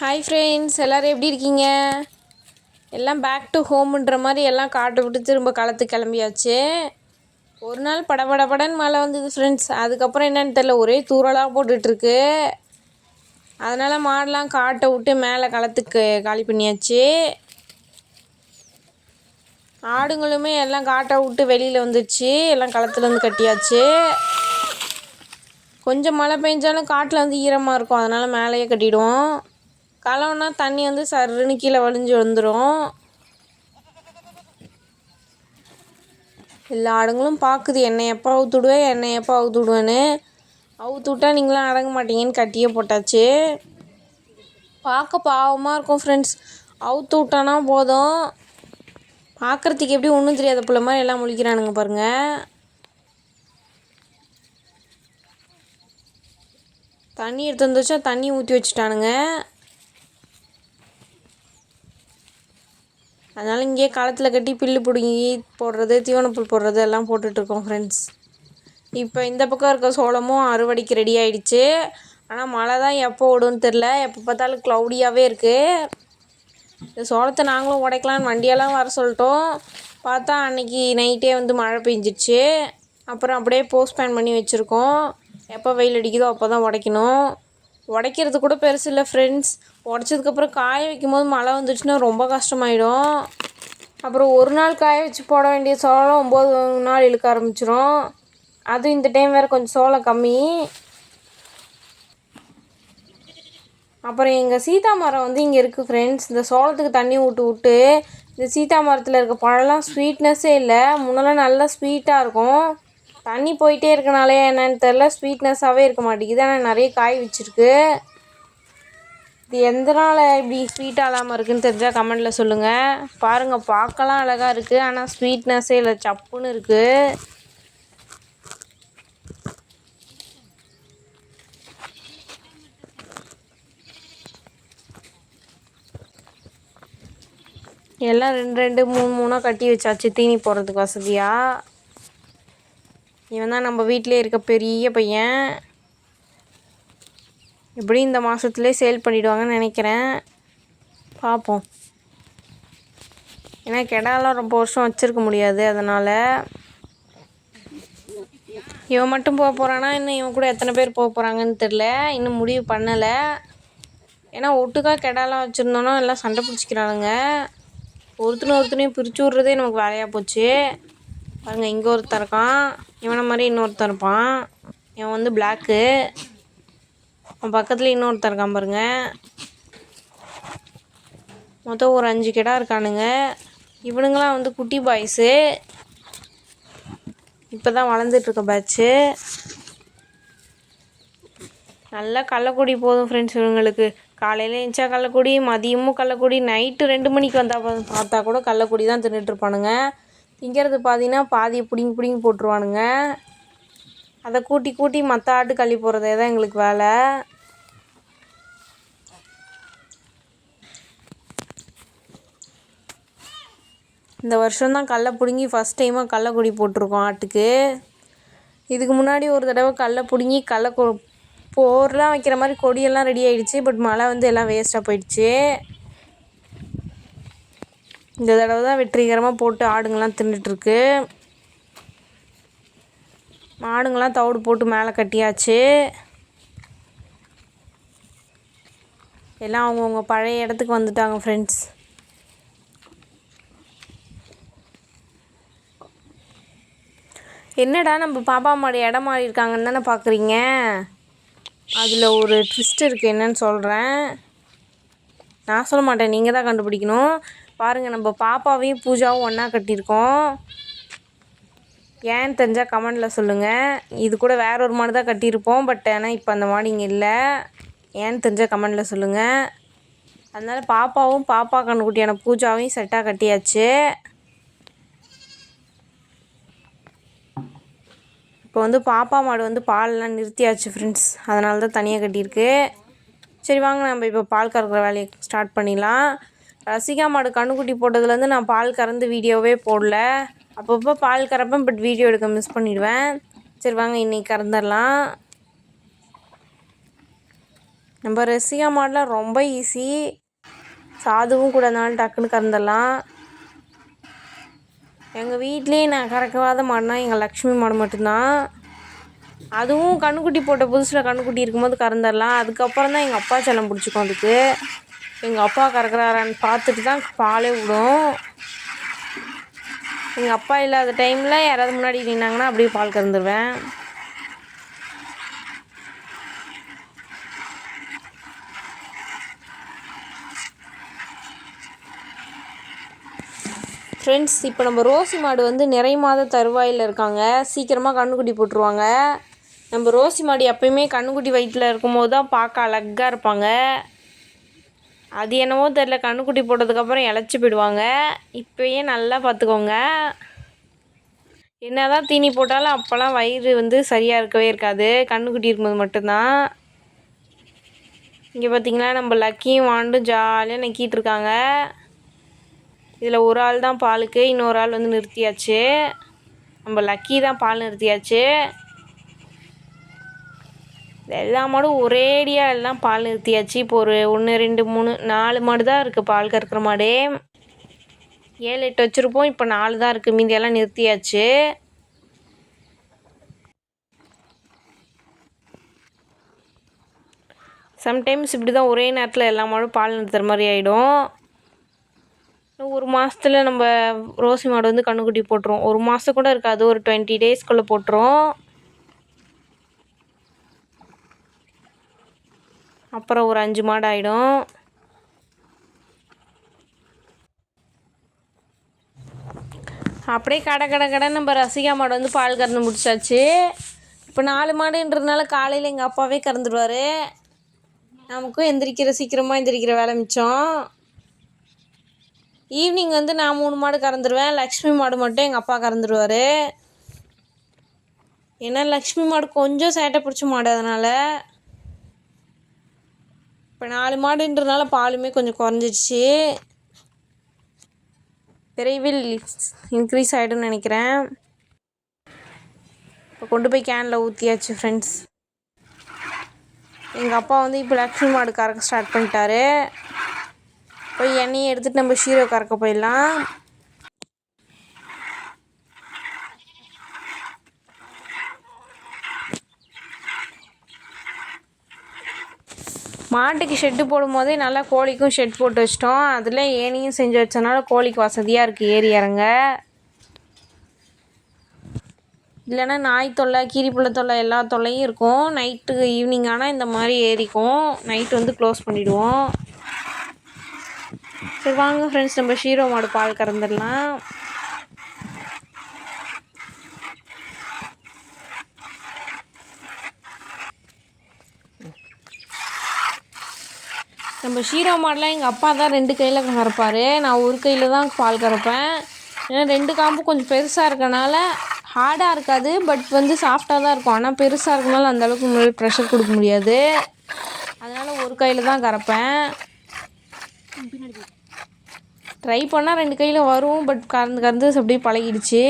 Hi friends எல்லோரும் எப்படி இருக்கீங்க? எல்லாம் பேக் டு ஹோம்ன்ற மாதிரி எல்லாம் காட்டை விட்டு திரும்ப களத்து கிளம்பியாச்சு. ஒரு நாள் படபடபடன்னு மழை வந்தது ஃப்ரெண்ட்ஸ் அதுக்கப்புறம் என்னென்னு தெரில ஒரே தூரலாக போட்டுட்ருக்கு. அதனால் மாடெலாம் காட்டை விட்டு மேலே களத்துக்கு காலி பண்ணியாச்சு. ஆடுங்களுமே எல்லாம் காட்டை விட்டு வெளியில் வந்துச்சு எல்லாம் களத்தில் வந்து கட்டியாச்சு. கொஞ்சம் மழை பெஞ்சாலும் காட்டில் வந்து ஈரமாக இருக்கும் அதனால் மேலேயே கட்டிவிடுவோம் களம்னா தண்ணி வந்து சருன்னு கீழே வழிஞ்சு வந்துடும் எல்லா ஆடுங்களும் பார்க்குது என்னை எப்போ அவுத்துடுவேன் என்னை எப்போ அவுத்துடுவேன்னு அவுத்து விட்டா நீங்களாம் அடங்க மாட்டீங்கன்னு கட்டியே போட்டாச்சு. பார்க்க பாவமாக இருக்கும் ஃப்ரெண்ட்ஸ் அவுத்து விட்டானா போதும். பார்க்குறதுக்கு எப்படி ஒன்றும் தெரியாத பிள்ளை மாதிரி எல்லாம் முழிக்கிறானுங்க பாருங்கள் தண்ணி எடுத்து வந்துச்சா தண்ணி ஊற்றி வச்சுட்டானுங்க. அதனால் இங்கேயே காலத்தில் கட்டி புல்லு பிடுங்கி போடுறது தீவனப்புல் போடுறது எல்லாம் போட்டுட்ருக்கோம் ஃப்ரெண்ட்ஸ் இப்போ இந்த பக்கம் இருக்க சோளமும் அறுவடைக்கு ரெடி ஆயிடுச்சு. ஆனால் மழை தான் எப்போ ஓடுன்னு தெரில எப்போ பார்த்தாலும் க்ளவுடியாகவே இருக்குது இந்த சோளத்தை நாங்களும் உடைக்கலான்னு வண்டியெல்லாம் வர சொல்லிட்டோம். பார்த்தா அன்றைக்கி நைட்டே வந்து மழை பெஞ்சிடுச்சு அப்புறம் அப்படியே போஸ்ட்பேன் பண்ணி வச்சுருக்கோம். எப்போ வெயில் அடிக்குதோ அப்போ தான் உடைக்கணும். உடைக்கிறது கூட பெருசு இல்லை ஃப்ரெண்ட்ஸ் உடச்சதுக்கப்புறம் காய வைக்கும் போது மழை வந்துச்சுன்னா ரொம்ப கஷ்டமாயிடும். அப்புறம் ஒரு நாள் காய வச்சு போட வேண்டிய சோளம் ஒம்பது நாள் இழுக்க ஆரம்பிச்சிரும். அதுவும் இந்த டைம் வேறு கொஞ்சம் சோளம் கம்மி. அப்புறம் எங்கள் சீதா மரம் வந்து இங்கே இருக்குது ஃப்ரெண்ட்ஸ் இந்த சோளத்துக்கு தண்ணி விட்டு விட்டு இந்த சீதா மரத்தில் இருக்க பழம்லாம் ஸ்வீட்னஸ்ஸே இல்லை. முன்னெல்லாம் நல்லா ஸ்வீட்டாக இருக்கும். தண்ணி போயிட்டே இருக்கனாலே என்னன்னு தெரில ஸ்வீட்னஸ்ஸாகவே இருக்க மாட்டேங்குது. ஆனால் நிறைய காய் வச்சுருக்கு. இது எந்தனால் இப்படி ஸ்வீட்டாக இல்லாமல் இருக்குதுன்னு தெரிஞ்சால் கமெண்டில் சொல்லுங்கள் பாருங்கள் பார்க்கலாம். அழகாக இருக்குது ஆனால் ஸ்வீட்னஸ்ஸே இல்லை சப்புன்னு இருக்குது எல்லாம் ரெண்டு ரெண்டு மூணு மூணாக கட்டி வச்சாச்சு. தீனி போடுறதுக்கு வசதியாக இவன் தான் நம்ம வீட்டிலே இருக்க பெரிய பையன். எப்படி இந்த மாதத்துலேயே சேல் பண்ணிவிடுவாங்கன்னு நினைக்கிறேன். பார்ப்போம் ஏன்னா கெடாலாம் ரொம்ப வருஷம் வச்சுருக்க முடியாது அதனால். இவன் மட்டும் போக போகிறானா இன்னும் இவன் கூட எத்தனை பேர் போக போகிறாங்கன்னு தெரில இன்னும் முடிவு பண்ணலை. ஏன்னா ஒட்டுக்கா கெடாலாம் வச்சுருந்தோன்னா எல்லாம் சண்டை பிடிச்சிக்கிறானுங்க. ஒருத்தனை ஒருத்தனையும் பிரித்து விட்றதே நமக்கு வேலையாக போச்சு. பாருங்கள் இங்கே ஒருத்தன் இருக்கான். இவனை மாதிரி இன்னொருத்தன் இருப்பான். இவன் வந்து பிளாக்கு அவன் பக்கத்தில் இன்னொருத்தர் இருக்கான் பாருங்க. மொத்தம் ஒரு அஞ்சு கிடா இருக்கானுங்க. இவனுங்களாம் வந்து குட்டி பாய்ஸு இப்போ தான் வளர்ந்துட்டுருக்க பேட்ச்சு நல்லா கள்ளக்குடி போதும் ஃப்ரெண்ட்ஸ் இவங்களுக்கு. காலையில் எழுந்தா கள்ளக்குடி மதியமும் கள்ளக்குடி நைட்டு ரெண்டு மணிக்கு வந்தால் பார்த்தா கூட கள்ளக்குடி தான் தின்னுட்டுருப்பானுங்க திங்கிறது பார்த்தீங்கன்னா பாதியை பிடிங்கி பிடிங்கி போட்டுருவானுங்க. அதை கூட்டி கூட்டி மற்ற ஆட்டு கள்ளி போடுறதே தான் எங்களுக்கு வேலை. இந்த வருஷம் தான் கடல பிடுங்கி ஃபஸ்ட் டைமாக கடலக்கொடி போட்டிருக்கோம் ஆட்டுக்கு. இதுக்கு முன்னாடி ஒரு தடவை கடல பிடுங்கி கடல கொ போர்லாம் வைக்கிற மாதிரி கொடியெல்லாம் ரெடி ஆகிடுச்சு பட் மழை வந்து எல்லாம் வேஸ்ட்டாக போயிடுச்சு. இந்த தடவை தான் வெற்றிகரமாக போட்டு ஆடுங்கள்லாம் தின்னுட்டுருக்கு. மாடுங்கள்லாம் தவிடு போட்டு மேலே கட்டியாச்சு. எல்லாம் அவங்கவுங்க பழைய இடத்துக்கு வந்துட்டாங்க ஃப்ரெண்ட்ஸ் என்னடா நம்ம பாப்பா மாடி இடம் மாறி இருக்காங்கன்னு தானே பார்க்குறீங்க அதில் ஒரு ட்விஸ்ட் இருக்குது என்னன்னு சொல்கிறேன் நான் சொல்ல மாட்டேன் நீங்கள் தான் கண்டுபிடிக்கணும். பாருங்கள் நம்ம பாப்பாவையும் பூஜாவும் ஒன்றா கட்டியிருக்கோம். ஏன்னு தெரிஞ்சால் கமெண்டில் சொல்லுங்கள் இது கூட வேற ஒரு மாடு தான் கட்டியிருப்போம் பட் ஆனால் இப்போ அந்த மாடு இங்கே இல்லை. ஏன்னு தெரிஞ்சால் கமெண்டில் சொல்லுங்கள் அதனால் பாப்பாவும் பாப்பா கண்ணுக்குட்டியான பூஜாவையும் செட்டாக கட்டியாச்சு. இப்போ வந்து பாப்பா மாடு வந்து பாலெலாம் நிறுத்தியாச்சு ஃப்ரெண்ட்ஸ் அதனால தான் தனியாக கட்டியிருக்கு. சரி வாங்க நம்ம இப்போ பால் கறக்கிற வேலையை ஸ்டார்ட் பண்ணிடலாம். ரசிகா மாடு கண்ணுக்குட்டி போட்டதுலேருந்து நான் பால் கறந்து வீடியோவே போடல. அப்பப்போ பால் கறப்பேன் பட் வீடியோ எடுக்க மிஸ் பண்ணிடுவேன். சரி வாங்க இன்றைக்கி கறந்துடலாம். நம்ம ரசிகா மாடெலாம் ரொம்ப ஈஸி சாதுவும் கூட இருந்தாலும் டக்குன்னு கறந்துடலாம். எங்கள் வீட்லேயே நான் கறக்கவாத மாடுனா எங்கள் லக்ஷ்மி மாடு மட்டும்தான். அதுவும் கண்ணுக்குட்டி போட்ட புதுசில் கண்ணுக்குட்டி இருக்கும்போது கறந்துடலாம். அதுக்கப்புறம் தான் எங்கள் அப்பா செல்லம் பிடிச்சிக்கும் அதுக்கு. எங்கள் அப்பா கறக்குறாரான்னு பார்த்துட்டு தான் பாலே விடும். எங்கள் அப்பா இல்லாத டைமில் யாராவது முன்னாடி நின்னாங்கன்னா அப்படியே பால் கறந்துடுவேன் ஃப்ரெண்ட்ஸ் இப்போ நம்ம ரோசி மாடு வந்து நிறை மாத தருவாயில் இருக்காங்க. சீக்கிரமாக கண்ணுக்குட்டி போட்டுருவாங்க. நம்ம ரோசி மாடு எப்பயுமே கண்ணுக்குட்டி வயிற்றில் இருக்கும்போது தான் பார்க்க அழகாக இருப்பாங்க. அது என்னவோ தெரில கண்ணுக்குட்டி போட்டதுக்கப்புறம் இழைச்சி போயிடுவாங்க. இப்போயே நல்லா பார்த்துக்கோங்க. என்ன தான் தீனி போட்டாலும் அப்போல்லாம் வயிறு வந்து சரியாக இருக்கவே இருக்காது. கண்ணுக்குட்டி இருக்கும்போது மட்டும்தான். இங்கே பார்த்திங்களா நம்ம லக்கியும் வாண்டும் ஜாலியாக நக்கிட்டு இருக்காங்க. இதில் ஒரு ஆள் தான் பாலுக்கு இன்னொரு ஆள் வந்து நிறுத்தியாச்சு. நம்ம லக்கி தான் பால் நிறுத்தியாச்சு. எல்லா மாடும் ஒரேடியாக எல்லாம் பால் நிறுத்தியாச்சு. இப்போ ஒரு ஒன்று ரெண்டு மூணு நாலு மாடு தான் இருக்குது பால் கறக்கிற மாடு. ஏழு எட்டு வச்சுருப்போம். இப்போ நாலு தான் இருக்குது மீதியெல்லாம் நிறுத்தியாச்சு. சம்டைம்ஸ் இப்படி தான் ஒரே நேரத்தில் எல்லா மாடும் பால் நிறுத்துற மாதிரி ஆகிடும் ஒரு மாதத்துல நம்ம ரோசி மாடு வந்து கண்ணுக்குட்டி போட்டுரும். ஒரு மாதம் கூட இருக்காது. ஒரு டுவெண்ட்டி டேஸ்க்குள்ளே போட்டுரும். அப்புறம் ஒரு அஞ்சு மாடு ஆகிடும் அப்படியே கடை கடை கடை நம்ம ரசிகா மாடு வந்து பால் கறந்து முடிச்சாச்சு. இப்போ நாலு மாடுன்றதுனால காலையில் எங்கள் அப்பாவே கறந்துடுவார். நமக்கும் எந்திரிக்கிற சீக்கிரமாக எந்திரிக்கிற வேலை மிச்சம். ஈவினிங் வந்து நான் மூணு மாடு கறந்துடுவேன் லக்ஷ்மி மாடு மட்டும் எங்கள் அப்பா கறந்துடுவார் ஏன்னா லக்ஷ்மி மாடு கொஞ்சம் சேட்டை பிடிச்ச மாடு அதனால். இப்போ நாலு மாடுன்றதுனால பாலுமே கொஞ்சம் குறைஞ்சிடுச்சு. விரைவில் இன்க்ரீஸ் ஆகிடும்னு நினைக்கிறேன். இப்போ கொண்டு போய் கேனில் ஊற்றியாச்சு ஃப்ரெண்ட்ஸ் எங்கள் அப்பா வந்து இப்போ லக்ஷ்மி மாடு கறக்க ஸ்டார்ட் பண்ணிட்டாரு. போய் எண்ணெயை எடுத்துகிட்டு நம்ம ஷீரோ கறக்க போயிடலாம். மாட்டுக்கு ஷெட்டு போடும்போதே நல்லா கோழிக்கும் ஷெட் போட்டு வச்சிட்டோம். அதில் ஏனியும் செஞ்சு வச்சனால கோழிக்கு வசதியாக இருக்குது ஏறி இறங்க. இல்லைன்னா நாய் தொல்லை கீரிப்புள்ள தொல்லை எல்லா தொல்லையும் இருக்கும். நைட்டு ஈவினிங் ஆனால் இந்த மாதிரி ஏறிக்கும். நைட் வந்து க்ளோஸ் பண்ணிவிடுவோம் சரி வாங்க ஃப்ரெண்ட்ஸ் நம்ம ஷீரோ மாடு பால் கறந்துடலாம். நம்ம ஷீரோ மாடெலாம் எங்கள் அப்பா தான் ரெண்டு கையில் கறப்பார் நான் ஒரு கையில் தான் பால் கறப்பேன். ஏன்னா ரெண்டு காம்பும் கொஞ்சம் பெருசாக இருக்கனால ஹார்டாக இருக்காது பட் வந்து சாஃப்டாக தான் இருக்கும். ஆனால் பெருசாக இருக்கனால அந்தளவுக்கு முன்னாடி ப்ரெஷர் கொடுக்க முடியாது. அதனால் ஒரு கையில் தான் கறப்பேன். ட்ரை பண்ணால் ரெண்டு கையில் வரும் பட் கறந்து கறந்து அப்படியே பழகிடுச்சு.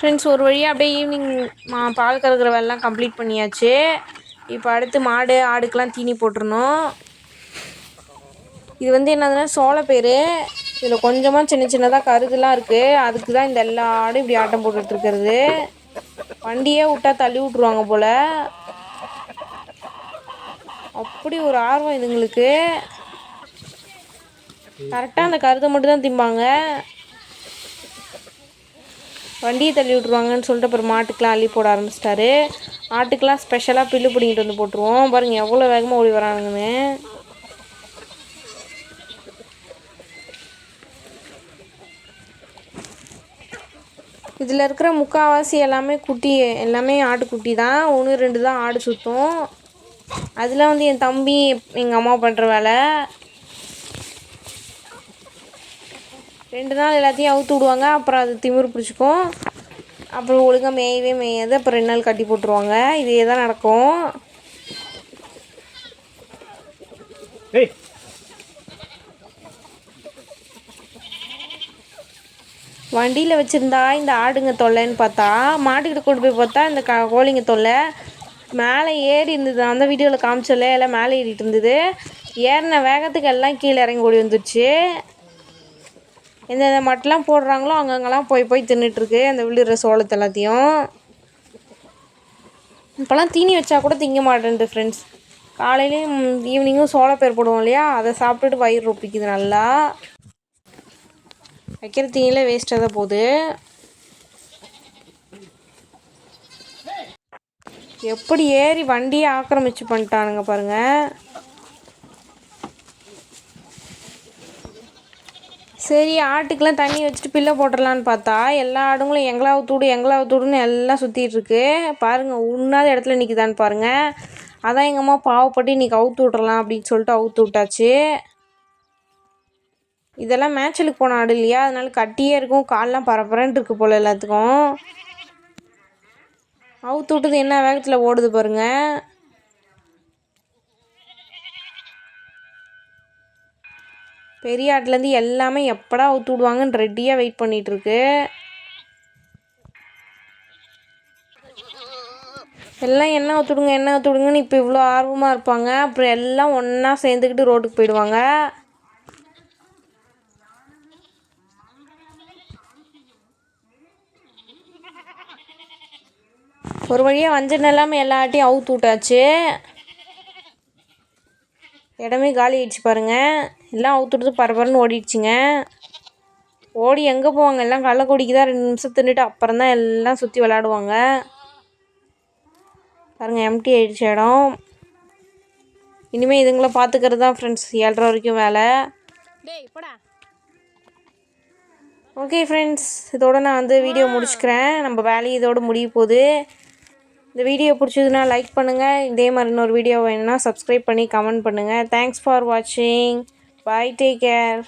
ஃப்ரெண்ட்ஸ் ஒரு வழியாக அப்படியே ஈவினிங் மா பால் கறக்கிற வேலைலாம் கம்ப்ளீட் பண்ணியாச்சு. இப்போ அடுத்து மாடு ஆடுக்கெலாம் தீனி போட்டுருணும் இது வந்து என்னதுன்னா சோளப்பயிறு இதில் கொஞ்சமாக சின்ன சின்னதாக கருதுலாம் இருக்குது அதுக்கு தான் இந்த எல்லா ஆடும் இப்படி ஆட்டம் போட்டுட்ருக்கிறது வண்டியே விட்டா தள்ளி விட்ருவாங்க போல். அப்படி ஒரு ஆர்வம் இதுங்களுக்கு. கரெக்டாக அந்த கருதை மட்டும் தான் திம்பாங்க. வண்டியை தள்ளி விட்ருவாங்கன்னு சொல்லிட்டு அப்புறம் மாட்டுக்கெலாம் அள்ளி போட ஆரம்பிச்சிட்டாரு. ஆட்டுக்கெலாம் ஸ்பெஷலாக பில்லு பிடிங்கிட்டு வந்து போட்டுருவோம். பாருங்கள் எவ்வளோ வேகமாக ஓடி வரானுங்கன்னு. இதில் இருக்கிற முக்கால்வாசி எல்லாமே குட்டி எல்லாமே ஆட்டுக்குட்டி தான். ஒன்று ரெண்டு தான் ஆடு சுற்றும் அதில் வந்து என் தம்பி எங்கள் அம்மா பண்ணுற வேலை. ரெண்டு நாள் எல்லாத்தையும் அவுத்து விடுவாங்க. அப்புறம் அது திமிரு பிடிச்சிக்கும். அப்புறம் ஒழுங்காக மேயவே மேயாது. அப்புறம் ரெண்டு நாள் கட்டி போட்டுருவாங்க. இதே தான் நடக்கும். வண்டியில் வச்சுருந்தா இந்த ஆடுங்க தொல்லைன்னு பார்த்தா மாட்டுக்கிட்ட கொண்டு போய் பார்த்தா இந்த க கோழிங்க தொல்லை. மேலே ஏறி இருந்தது. அந்த வீடியோவில் காமிச்சல எல்லாம் மேலே ஏறிட்டு இருந்தது. ஏறின வேகத்துக்கு எல்லாம் கீழே இறங்கி ஓடி வந்துடுச்சு எந்தெந்த மட்டெலாம் போடுறாங்களோ அங்கங்கெல்லாம் போய் போய் தின்னுட்டுருக்கு அந்த விழுற சோளத்தை எல்லாத்தையும். இப்போல்லாம் தீனி வச்சா கூட திங்க மாட்டேன்து ஃப்ரெண்ட்ஸ் காலையிலையும் ஈவினிங்கும் சோளப்பயிர் போடுவோம் இல்லையா? அதை சாப்பிட்டுட்டு வயிறு ரொப்பிக்குது நல்லா. வைக்கிற தீனியில் வேஸ்ட்டாக தான் போகுது. எப்படி ஏறி வண்டியை ஆக்கிரமிச்சு பண்ணிட்டானுங்க பாருங்கள் சரி ஆட்டுக்கெலாம் தண்ணி வச்சுட்டு பில்லை போட்டுடலான்னு பார்த்தா எல்லா ஆடுங்களும் எங்களாவது தூடு எங்களாவது தூடுன்னு எல்லாம் சுற்றிட்டுருக்கு பாருங்கள் உண்ணாத இடத்துல நிற்குதான்னு பாருங்கள் அதான் எங்கள் அம்மா பாவப்பட்டு இன்றைக்கி அவுத்து விட்றலாம் அப்படின்னு சொல்லிட்டு அவுத்து விட்டாச்சு. இதெல்லாம் மேட்சலுக்கு போன ஆடு இல்லையா? அதனால கட்டியே இருக்கும். கால்லாம் பரபரன்ட்டு இருக்கு போல் எல்லாத்துக்கும். அவுத்து விட்டது என்ன வேகத்தில் ஓடுது பாருங்கள் பெரிய ஆட்டிலேருந்து எல்லாமே எப்படா ஊற்று விடுவாங்கன்னு ரெடியாக வெயிட் பண்ணிகிட்ருக்கு எல்லாம் என்ன ஊற்றுடுங்க என்ன ஊற்றுடுங்கன்னு இப்போ இவ்வளோ ஆர்வமாக இருப்பாங்க. அப்புறம் எல்லாம் ஒன்றா சேர்ந்துக்கிட்டு ரோட்டுக்கு போயிடுவாங்க. ஒரு வழியாக வஞ்சல் இல்லாமல் எல்லா ஆட்டையும் அவுத்து விட்டாச்சு. இடமே காலி ஆயிடுச்சு பாருங்கள் எல்லாம் அவுத்துட்டு பரபரன்னு ஓடிடுச்சுங்க. ஓடி எங்கே போவாங்க? எல்லாம் கள்ளக்கொடிக்கு தான் ரெண்டு நிமிஷம் தின்னுட்டு அப்புறம் தான் எல்லாம் சுற்றி விளாடுவாங்க பாருங்கள் எம்டி ஆயிடுச்சு இடம். இனிமேல் இதுங்களை பார்த்துக்கிறது தான் ஃப்ரெண்ட்ஸ் ஏழரை வரைக்கும் வேலை. ஓகே ஃப்ரெண்ட்ஸ் இதோட நான் வந்து வீடியோ முடிச்சுக்கிறேன். நம்ம வேலையை இதோட முடிய போகுது. இந்த வீடியோ பிடிச்சதுன்னா லைக் பண்ணுங்கள் இதே மாதிரி இன்னொரு வீடியோ வேணும்னா சப்ஸ்கிரைப் பண்ணி கமெண்ட் பண்ணுங்கள் தேங்க்ஸ் ஃபார் வாட்சிங் Bye. Take care.